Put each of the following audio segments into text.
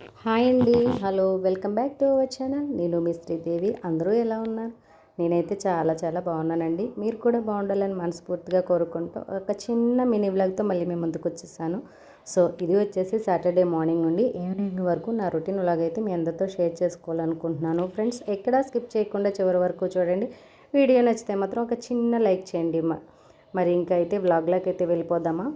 Hi అండి. Hello welcome back to our channel. నేను మీ శ్రీదేవి. అందరూ ఎలా ఉన్నారు? నేనైతే చాలా చాలా బాగున్నానండి. మీరు కూడా బాగుండాలని మనస్ఫూర్తిగా కోరుకుంటూ ఒక చిన్న మినీ వ్లాగ్తో మళ్ళీ మేము ముందుకు వచ్చేసాను. సో ఇది వచ్చేసి సాటర్డే మార్నింగ్ నుండి ఈవినింగ్ వరకు నా రొటీన్ వ్లాగ్ అయితే మీ అందరితో షేర్ చేసుకోవాలనుకుంటున్నాను. ఫ్రెండ్స్ ఎక్కడా స్కిప్ చేయకుండా చివరి వరకు చూడండి. వీడియో నచ్చితే మాత్రం ఒక చిన్న లైక్ చేయండి. మరి ఇంకా అయితే వ్లాగ్లోకి అయితే వెళ్ళిపోదామా?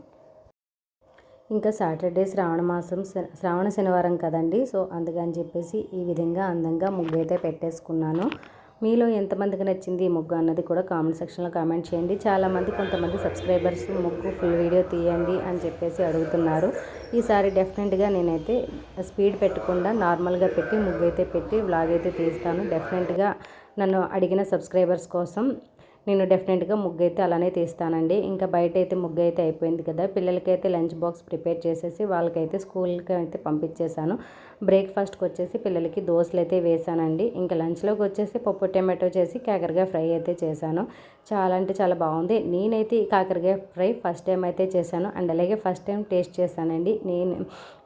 ఇంకా సాటర్డే శ్రావణ మాసం శ్రావణ శనివారం కదండి. సో అందుకని చెప్పేసి ఈ విధంగా అందంగా ముగ్గు అయితే పెట్టేసుకున్నాను. మీలో ఎంతమందికి నచ్చింది ఈ ముగ్గు అన్నది కూడా కామెంట్ సెక్షన్లో కామెంట్ చేయండి. చాలామంది కొంతమంది సబ్స్క్రైబర్స్ ముగ్గు ఫుల్ వీడియో తీయండి అని చెప్పేసి అడుగుతున్నారు. ఈసారి డెఫినెట్గా నేనైతే స్పీడ్ పెట్టకుండా నార్మల్గా పెట్టి ముగ్గు అయితే పెట్టి వ్లాగ్ అయితే తీస్తాను. డెఫినెట్గా నన్ను అడిగిన సబ్స్క్రైబర్స్ కోసం నేను డెఫినెట్గా ముగ్గు అయితే అలానే తీస్తానండి. ఇంకా బయట అయితే ముగ్గు అయితే అయిపోయింది కదా. పిల్లలకైతే లంచ్ బాక్స్ ప్రిపేర్ చేసేసి వాళ్ళకైతే స్కూల్కి అయితే పంపించేశాను. బ్రేక్ఫాస్ట్కి వచ్చేసి పిల్లలకి దోశలు అయితే వేసానండి ఇంకా లంచ్లోకి వచ్చేసి పప్పు టమాటో చేసి కాకరకాయ ఫ్రై అయితే చేశాను. చాలా అంటే చాలా బాగుంది. నేనైతే ఈ కాకరకాయ ఫ్రై ఫస్ట్ టైం అయితే చేశాను. అండ్ అలాగే ఫస్ట్ టైం టేస్ట్ చేశానండి. నేను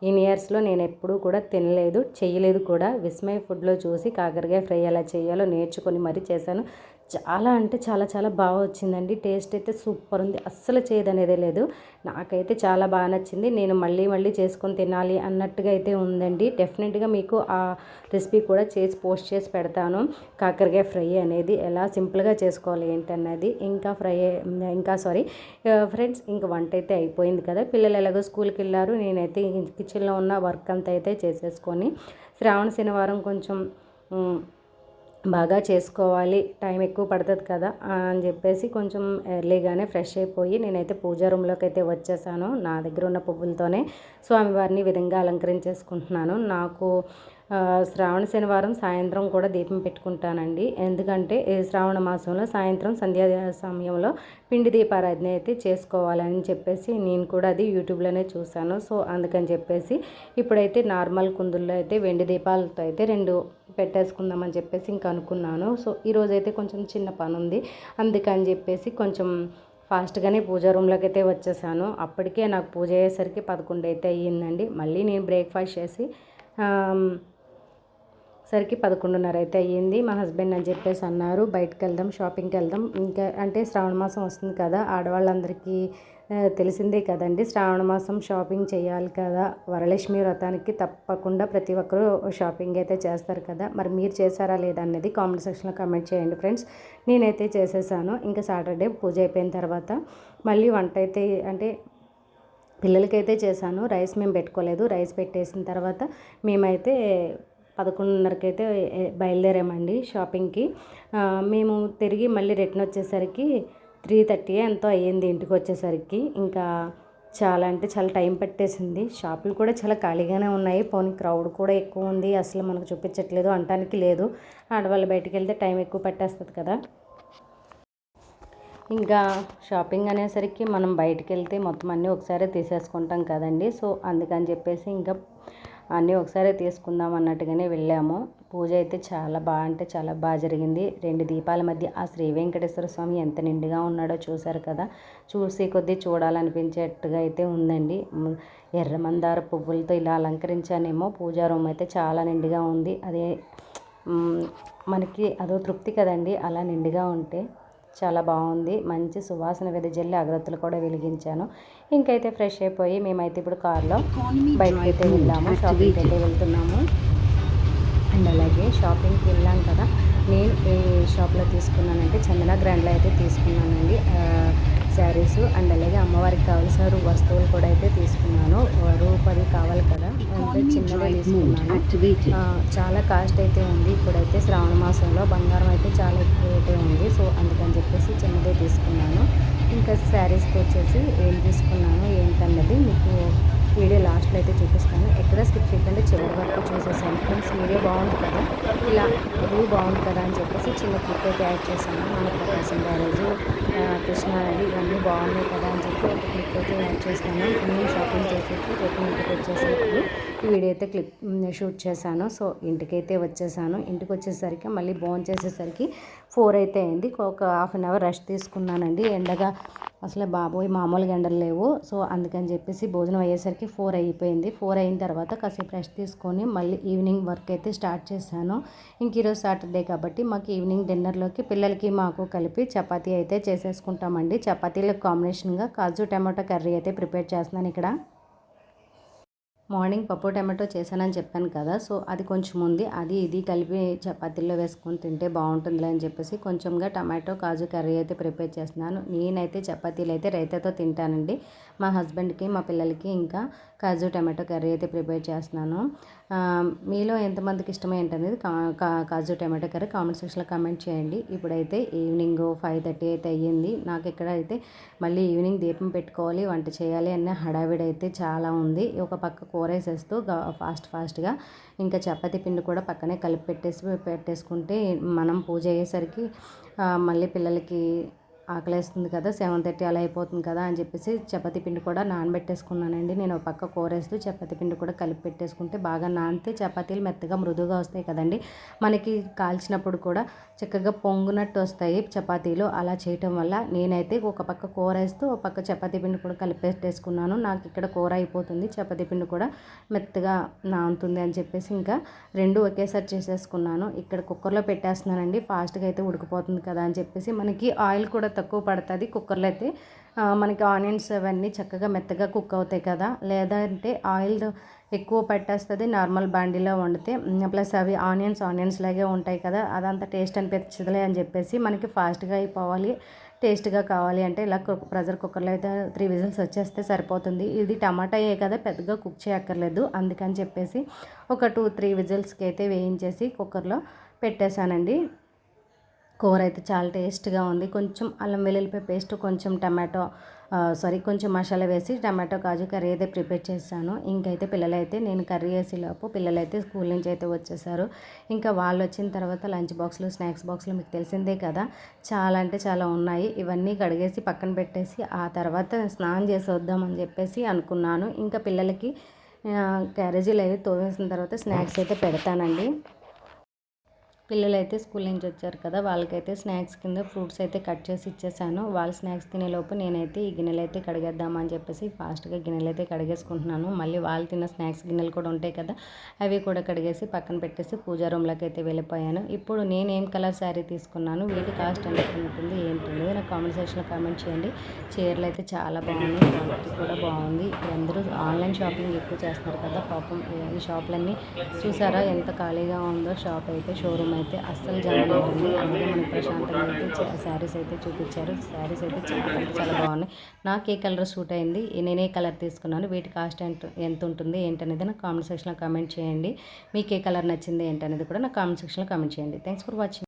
ఇన్ ఇయర్స్లో నేను ఎప్పుడూ కూడా తినలేదు చేయలేదు కూడా. విస్మయ్ ఫుడ్లో చూసి కాకరకాయ ఫ్రై ఎలా చేయాలో నేర్చుకొని మరీ చేశాను. చాలా అంటే చాలా చాలా బాగా వచ్చిందండి. టేస్ట్ అయితే సూపర్ ఉంది. అస్సలు చేయదనేదే లేదు. నాకైతే చాలా బాగా నచ్చింది. నేను మళ్ళీ మళ్ళీ చేసుకొని తినాలి అన్నట్టుగా అయితే ఉందండి. డెఫినెట్గా మీకు ఆ రెసిపీ కూడా చేసి పోస్ట్ చేసి పెడతాను. కాకరకాయ ఫ్రై అనేది ఎలా సింపుల్గా చేసుకోవాలి ఏంటన్నది ఇంకా ఫ్రై ఇంకా సారీ ఫ్రెండ్స్ ఇంకా వంట అయితే అయిపోయింది కదా. పిల్లలు ఎలాగో స్కూల్కి వెళ్ళారు. నేనైతే కిచెన్లో ఉన్న వర్క్ అంతా అయితే చేసేసుకొని శ్రావణ శనివారం కొంచెం బాగా చేసుకోవాలి. టైం ఎక్కువ పడుతుంది కదా అని చెప్పేసి కొంచెం ఎర్లీగానే ఫ్రెష్ అయిపోయి నేనైతే పూజా రూమ్లోకి అయితే వచ్చేసాను. నా దగ్గర ఉన్న పువ్వులతోనే స్వామివారిని విధంగా అలంకరించేసుకుంటున్నాను. నాకు శ్రావణ శనివారం సాయంత్రం కూడా దీపం పెట్టుకుంటానండి. ఎందుకంటే శ్రావణ మాసంలో సాయంత్రం సంధ్యా సమయంలో పిండి దీపారాధన అయితే చేసుకోవాలని చెప్పేసి నేను కూడా అది యూట్యూబ్లోనే చూశాను. సో అందుకని చెప్పేసి ఇప్పుడైతే నార్మల్ కుందుల్లో అయితే వెండి దీపాలతో అయితే రెండు పెట్టేసుకుందామని చెప్పేసి ఇంకా అనుకున్నాను. సో ఈరోజైతే కొంచెం చిన్న పని ఉంది అందుకని చెప్పేసి కొంచెం ఫాస్ట్గానే పూజా రూమ్లోకి అయితే వచ్చేసాను. అప్పటికే నాకు పూజ అయ్యేసరికి పదకొండు అయితే అయ్యిందండి. మళ్ళీ నేను బ్రేక్ఫాస్ట్ చేసి సరికి పదకొండున్నర అయితే అయ్యింది. మా హస్బెండ్ అని చెప్పేసి అన్నారు. బయటకు వెళ్దాం షాపింగ్కి వెళ్దాం. ఇంకా అంటే శ్రావణ మాసం వస్తుంది కదా ఆడవాళ్ళందరికీ తెలిసిందే కదండి. శ్రావణ మాసం షాపింగ్ చేయాలి కదా. వరలక్ష్మి వ్రతానికి తప్పకుండా ప్రతి ఒక్కరూ షాపింగ్ అయితే చేస్తారు కదా. మరి మీరు చేశారా లేదా అనేది కామెంట్ సెక్షన్లో కామెంట్ చేయండి ఫ్రెండ్స్. నేనైతే చేసేసాను. ఇంకా సాటర్డే పూజ అయిపోయిన తర్వాత మళ్ళీ వంట అయితే అంటే పిల్లలకైతే చేశాను. రైస్ మేము పెట్టుకోలేదు. రైస్ పెట్టేసిన తర్వాత మేమైతే పదకొండున్నరకైతే అయితే బయలుదేరామండి షాపింగ్కి. మేము తిరిగి మళ్ళీ రిటర్న్ వచ్చేసరికి త్రీ థర్టీ ఎంతో అయ్యింది ఇంటికి వచ్చేసరికి. ఇంకా చాలా అంటే చాలా టైం పట్టేసింది. షాపులు కూడా చాలా ఖాళీగానే ఉన్నాయి. పోనీ క్రౌడ్ కూడా ఎక్కువ ఉంది. అసలు మనకు చూపించట్లేదు అంటానికి లేదు. ఆడవాళ్ళు బయటికి వెళ్తే టైం ఎక్కువ పట్టేస్తుంది కదా. ఇంకా షాపింగ్ అనేసరికి మనం బయటికి వెళ్తే మొత్తం అన్నీ ఒకసారి తీసేసుకుంటాం కదండి. సో అందుకని చెప్పేసి ఇంకా అన్నీ ఒకసారి తీసుకుందాం అన్నట్టుగానే వెళ్ళాము. పూజ అయితే చాలా బాగా అంటే చాలా బాగా జరిగింది. రెండు దీపాల మధ్య ఆ శ్రీ వెంకటేశ్వర స్వామి ఎంత నిండుగా ఉన్నాడో చూశారు కదా. చూసి కొద్దీ చూడాలనిపించేట్టుగా అయితే ఉందండి. ఎర్ర మందార పువ్వులతో ఇలా అలంకరించానేమో. పూజా రూమ్ అయితే చాలా నిండుగా ఉంది. అదే మనకి అదో తృప్తి కదండి అలా నిండుగా ఉంటే. చాలా బాగుంది. మంచి సువాసన వెదజల్లి అగరత్తులు కూడా వెలిగించాను. ఇంకైతే ఫ్రెష్ అయిపోయి మేమైతే ఇప్పుడు కార్లో బయటకి అయితే వెళ్ళాము. షాపింగ్కి అయితే వెళ్తున్నాము. అండ్ అలాగే షాపింగ్కి వెళ్ళాం కదా. నేను ఏ షాప్లో తీసుకున్నానంటే చందన గ్రాండ్లో అయితే తీసుకున్నానండి. శారీస్ అండ్ అలాగే అమ్మవారికి కావాల్సిన వస్తువులు కూడా అయితే తీసుకున్నాను. రూపాయి కావాలి కదా. అంటే చిన్నగా తీసుకున్నాను. చాలా కాస్ట్ అయితే ఉంది. ఇప్పుడైతే శ్రావణ మాసంలో బంగారం అయితే చాలా ఎక్కువ అయితే ఉంది. సో అందుకని చెప్పేసి చిన్నదే తీసుకున్నాను. ఇంకా శారీస్కి వచ్చేసి ఏం తీసుకున్నాను ఏంటన్నది మీకు వీడియో లాస్ట్లో అయితే చూపిస్తాను. ఎక్కడ స్కిప్ చేయకుండా చివరి వరకు చూసేసాను ఫ్రెండ్స్ వీడియో బాగుంది కదా? ఇలా వ్యూ బాగుంది కదా అని చెప్పేసి చిన్న క్లిప్ అయితే యాడ్ చేశాను. మన ప్రకాశం గ్యారేజ్ కృష్ణానది ఇవన్నీ బాగున్నాయి కదా అని చెప్పి ఒక క్లిప్ అయితే యాడ్ చేస్తాను నేను షాపింగ్ చేసేసి రేపు ఇంటికి వచ్చేసరికి ఈ వీడియో అయితే క్లిప్ షూట్ చేశాను. సో ఇంటికైతే వచ్చేసాను. ఇంటికి వచ్చేసరికి మళ్ళీ బోన్ చేసేసరికి ఫోర్ అయితే అయింది. ఒక హాఫ్ అన్ అవర్ రెస్ట్ తీసుకున్నానండి. ఎండగా అసలు బాబోయ్ మామూలుగా ఎండలు లేవు. సో అందుకని చెప్పేసి భోజనం అయ్యేసరికి ఫోర్ అయిపోయింది. ఫోర్ అయిన తర్వాత కాసేపు రెస్ట్ తీసుకొని మళ్ళీ ఈవినింగ్ వర్క్ అయితే స్టార్ట్ చేశాను. ఇంక ఈరోజు సాటర్డే కాబట్టి మాకు ఈవినింగ్ డిన్నర్లోకి పిల్లలకి మాకు కలిపి చపాతీ అయితే చేసేసుకుంటామండి. చపాతీలకు కాంబినేషన్గా కాజు టమాటో కర్రీ అయితే ప్రిపేర్ చేస్తున్నాను ఇక్కడ. మార్నింగ్ పప్పు టమాటో చేశానని చెప్పాను కదా సో అది కొంచెం ఉంది. అది ఇది కలిపి చపాతీల్లో వేసుకొని తింటే బాగుంటుందిలే అని చెప్పేసి కొంచెంగా టమాటో కాజు కర్రీ అయితే ప్రిపేర్ చేస్తున్నాను. నేనైతే చపాతీలు అయితే రైతాతో తింటానండి. మా హస్బెండ్కి మా పిల్లలకి ఇంకా కాజు టమాటో కర్రీ అయితే ప్రిపేర్ చేస్తున్నాను. మీలో ఎంతమందికి ఇష్టం ఏంటనేది కాజు టమాటో కర్రీ కామెంట్ సెక్షన్లో కామెంట్ చేయండి. ఇప్పుడైతే ఈవినింగ్ ఫైవ్ థర్టీ అయితే అయ్యింది. నాకు ఇక్కడ అయితే మళ్ళీ ఈవినింగ్ దీపం పెట్టుకోవాలి వంట చేయాలి అనే హడావిడి అయితే చాలా ఉంది. ఒక పక్క కూర వేసేస్తూ ఫాస్ట్ ఫాస్ట్గా ఇంకా చపాతీ పిండి కూడా పక్కనే కలిపి పెట్టేసి పెట్టేసుకుంటే మనం పూజ అయ్యేసరికి మళ్ళీ పిల్లలకి ఆకలేస్తుంది కదా సెవెన్ థర్టీ అలా అయిపోతుంది కదా అని చెప్పేసి చపాతీ పిండి కూడా నానబెట్టేసుకున్నానండి. నేను ఒక పక్క కూరేస్తూ చపాతీ పిండి కూడా కలిపి పెట్టేసుకుంటే బాగా నానితే చపాతీలు మెత్తగా మృదువుగా వస్తాయి కదండి. మనకి కాల్చినప్పుడు కూడా చక్కగా పొంగునట్టు వస్తాయి చపాతీలు. అలా చేయటం వల్ల నేనైతే ఒక పక్క కూర వేస్తూ ఒక పక్క చపాతీ పిండి కూడా కలిపి పెట్టేసుకున్నాను. నాకు ఇక్కడ కూర అయిపోతుంది చపాతీ పిండి కూడా మెత్తగా నానుతుంది అని చెప్పేసి ఇంకా రెండు ఒకేసారి చేసేసుకున్నాను. ఇక్కడ కుక్కర్లో పెట్టేస్తున్నానండి ఫాస్ట్గా అయితే ఉడికిపోతుంది కదా అని చెప్పేసి మనకి ఆయిల్ కూడా తక్కువ పడుతుంది కుక్కర్లో అయితే. మనకి ఆనియన్స్ అవన్నీ చక్కగా మెత్తగా కుక్ అవుతాయి కదా. లేదంటే ఆయిల్ ఎక్కువ పెట్టేస్తుంది నార్మల్ బాండీలో వండితే. ప్లస్ అవి ఆనియన్స్ ఆనియన్స్ లాగే ఉంటాయి కదా. అదంతా టేస్ట్ అనిపించదులే అని చెప్పేసి మనకి ఫాస్ట్గా అయిపోవాలి టేస్ట్గా కావాలి అంటే ఇలా ప్రెషర్ కుక్కర్లో అయితే త్రీ విజిల్స్ వచ్చేస్తే సరిపోతుంది. ఇది టమాటా కదా పెద్దగా కుక్ చేయక్కర్లేదు. అందుకని చెప్పేసి ఒక టూ త్రీ విజిల్స్కి అయితే వేయించేసి కుక్కర్లో పెట్టేశానండి. కూర అయితే చాలా టేస్ట్గా ఉంది. కొంచెం అల్లం వెల్లుల్లిపాయ పేస్ట్ కొంచెం టమాటో సారీ కొంచెం మసాలా వేసి టమాటో కాజు కర్రీ అయితే ప్రిపేర్ చేశాను. ఇంకైతే పిల్లలైతే నేను కర్రీ వేసేలోపు పిల్లలైతే స్కూల్ నుంచి అయితే వచ్చేసారు. ఇంకా వాళ్ళు వచ్చిన తర్వాత లంచ్ బాక్స్లు స్నాక్స్ బాక్స్లు మీకు తెలిసిందే కదా. చాలా అంటే చాలా ఉన్నాయి. ఇవన్నీ కడిగేసి పక్కన పెట్టేసి ఆ తర్వాత స్నానం చేసి వద్దామని చెప్పేసి అనుకున్నాను. ఇంకా పిల్లలకి క్యారేజీలు అయితే తోవేసిన తర్వాత స్నాక్స్ అయితే పెడతానండి. పిల్లలు అయితే స్కూల్ నుంచి వచ్చారు కదా వాళ్ళకైతే స్నాక్స్ కింద ఫ్రూట్స్ అయితే కట్ చేసి ఇచ్చేసాను. వాళ్ళు స్నాక్స్ తినేలోపు నేనైతే ఈ గిన్నెలు అయితే కడిగేద్దామని చెప్పేసి ఫాస్ట్గా గిన్నెలు అయితే కడిగేసుకుంటున్నాను. మళ్ళీ వాళ్ళు తిన్న స్నాక్స్ గిన్నెలు కూడా ఉంటాయి కదా అవి కూడా కడిగేసి పక్కన పెట్టేసి పూజా రూమ్లోకి అయితే వెళ్ళిపోయాను. ఇప్పుడు నేను ఏం కలర్ శారీ తీసుకున్నాను వీటి కాస్ట్ ఎంత ఉంటుంది ఏంటి నాకు కామెంట్ సెక్షన్లో కామెంట్ చేయండి. చీరలు అయితే చాలా బాగున్నాయి క్వాలిటీ కూడా బాగుంది. అందరూ ఆన్లైన్ షాపింగ్ ఎక్కువ చేస్తున్నారు కదా పాపం ఈ షాపులన్నీ చూసారా ఎంత ఖాళీగా ఉందో షాప్ అయితే షోరూమ్ అయితే అస్సలు జరగలేదండి అందుకే మనకి ప్రశాంతంగా అయితే శారీస్ అయితే చూపించారు. శారీస్ అయితే చాలా చాలా బాగున్నాయి. నాకు ఏ కలర్ సూట్ అయింది? నేను ఏ కలర్ తీసుకున్నాను. వీటి కాస్ట్ ఎంత ఎంత ఉంటుంది ఏంటనేది నాకు కామెంట్ సెక్షన్లో కామెంట్ చేయండి. మీకు ఏ కలర్ నచ్చింది ఏంటనేది కూడా నాకు కామెంట్ సెక్షన్లో కామెంట్ చేయండి. Thanks for watching.